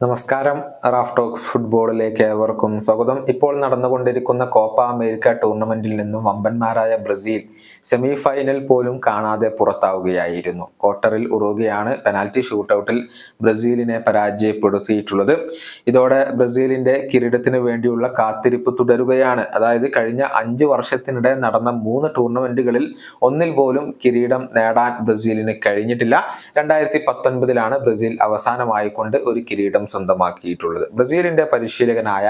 നമസ്കാരം. Raf talks ഫുട്ബോളിലേക്ക് ഏവർക്കും സ്വാഗതം. ഇപ്പോൾ നടന്നുകൊണ്ടിരിക്കുന്ന കോപ്പ അമേരിക്ക ടൂർണമെന്റിൽ നിന്നും വമ്പന്മാരായ ബ്രസീൽ സെമി ഫൈനൽ പോലും കാണാതെ പുറത്താവുകയായിരുന്നു. ക്വാർട്ടറിൽ ഉറുകയാണ് പെനാൽറ്റി ഷൂട്ടൌട്ടിൽ ബ്രസീലിനെ പരാജയപ്പെടുത്തിയിട്ടുള്ളത്. ഇതോടെ ബ്രസീലിന്റെ കിരീടത്തിന് വേണ്ടിയുള്ള കാത്തിരിപ്പ് തുടരുകയാണ്. അതായത് കഴിഞ്ഞ അഞ്ച് വർഷത്തിനിടെ നടന്ന മൂന്ന് ടൂർണമെന്റുകളിൽ ഒന്നിൽ പോലും കിരീടം നേടാൻ ബ്രസീലിന് കഴിഞ്ഞിട്ടില്ല. രണ്ടായിരത്തി പത്തൊൻപതിലാണ് ബ്രസീൽ അവസാനമായിക്കൊണ്ട് ഒരു കിരീടം സ്വന്തമാക്കിയിട്ടുള്ളത്. ബ്രസീലിന്റെ പരിശീലകനായ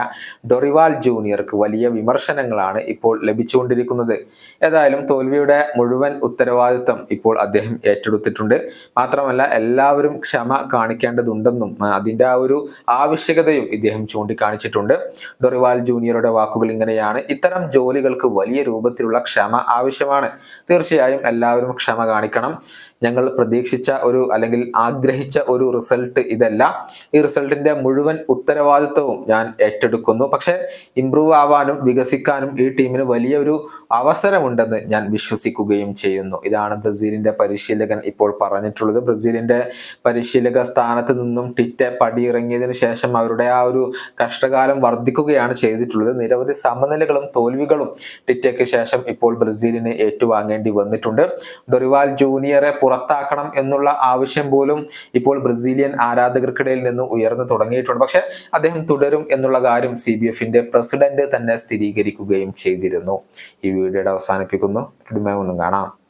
ഡൊറിവാൽ ജൂനിയർക്ക് വലിയ വിമർശനങ്ങളാണ് ഇപ്പോൾ ലഭിച്ചുകൊണ്ടിരിക്കുന്നത്. ഏതായാലും തോൽവിയുടെ മുഴുവൻ ഉത്തരവാദിത്തം ഇപ്പോൾ അദ്ദേഹം ഏറ്റെടുത്തിട്ടുണ്ട്. മാത്രമല്ല എല്ലാവരും ക്ഷമ കാണിക്കേണ്ടതുണ്ടെന്നും അതിന്റെ ആ ഒരു ആവശ്യകതയും ഇദ്ദേഹം ചൂണ്ടിക്കാണിച്ചിട്ടുണ്ട്. ഡൊറിവാൽ ജൂനിയറുടെ വാക്കുകൾ ഇങ്ങനെയാണ്. ഇത്തരം ജോലികൾക്ക് വലിയ രൂപത്തിലുള്ള ക്ഷമ ആവശ്യമാണ്. തീർച്ചയായും എല്ലാവരും ക്ഷമ കാണിക്കണം. ഞങ്ങൾ പ്രതീക്ഷിച്ച ഒരു അല്ലെങ്കിൽ ആഗ്രഹിച്ച ഒരു റിസൾട്ട് ഇതല്ല. ഈ റിസൾട്ടിന്റെ മുഴുവൻ ഉത്തരവാദിത്വവും ഞാൻ ഏറ്റെടുക്കുന്നു. പക്ഷെ ഇംപ്രൂവ് ആവാനും വികസിക്കാനും ഈ ടീമിന് വലിയൊരു അവസരമുണ്ടെന്ന് ഞാൻ വിശ്വസിക്കുകയും ചെയ്യുന്നു. ഇതാണ് ബ്രസീലിന്റെ പരിശീലകൻ ഇപ്പോൾ പറഞ്ഞിട്ടുള്ളത്. ബ്രസീലിന്റെ പരിശീലക സ്ഥാനത്ത് നിന്നും ടിറ്റെ പടിയിറങ്ങിയതിനു ശേഷം അവരുടെ ആ ഒരു കഷ്ടകാലം വർദ്ധിക്കുകയാണ് ചെയ്തിട്ടുള്ളത്. നിരവധി സമനിലകളും തോൽവികളും ടിറ്റയ്ക്ക് ശേഷം ഇപ്പോൾ ബ്രസീലിന് ഏറ്റുവാങ്ങേണ്ടി വന്നിട്ടുണ്ട്. ഡൊറിവാൽ ജൂനിയറെ പുറത്താക്കണം എന്നുള്ള ആവശ്യം പോലും ഇപ്പോൾ ബ്രസീലിയൻ ആരാധകർക്കിടയിൽ നിന്ന് ഉയർന്നു തുടങ്ങിയിട്ടുണ്ട്. പക്ഷെ അദ്ദേഹം തുടരും എന്നുള്ള കാര്യം സി ബി എഫിന്റെ പ്രസിഡന്റ് തന്നെ സ്ഥിരീകരിക്കുകയും ചെയ്തിരുന്നു. ഈ വീഡിയോയുടെ അവസാനിപ്പിക്കുന്നു. ഒന്നും കാണാം.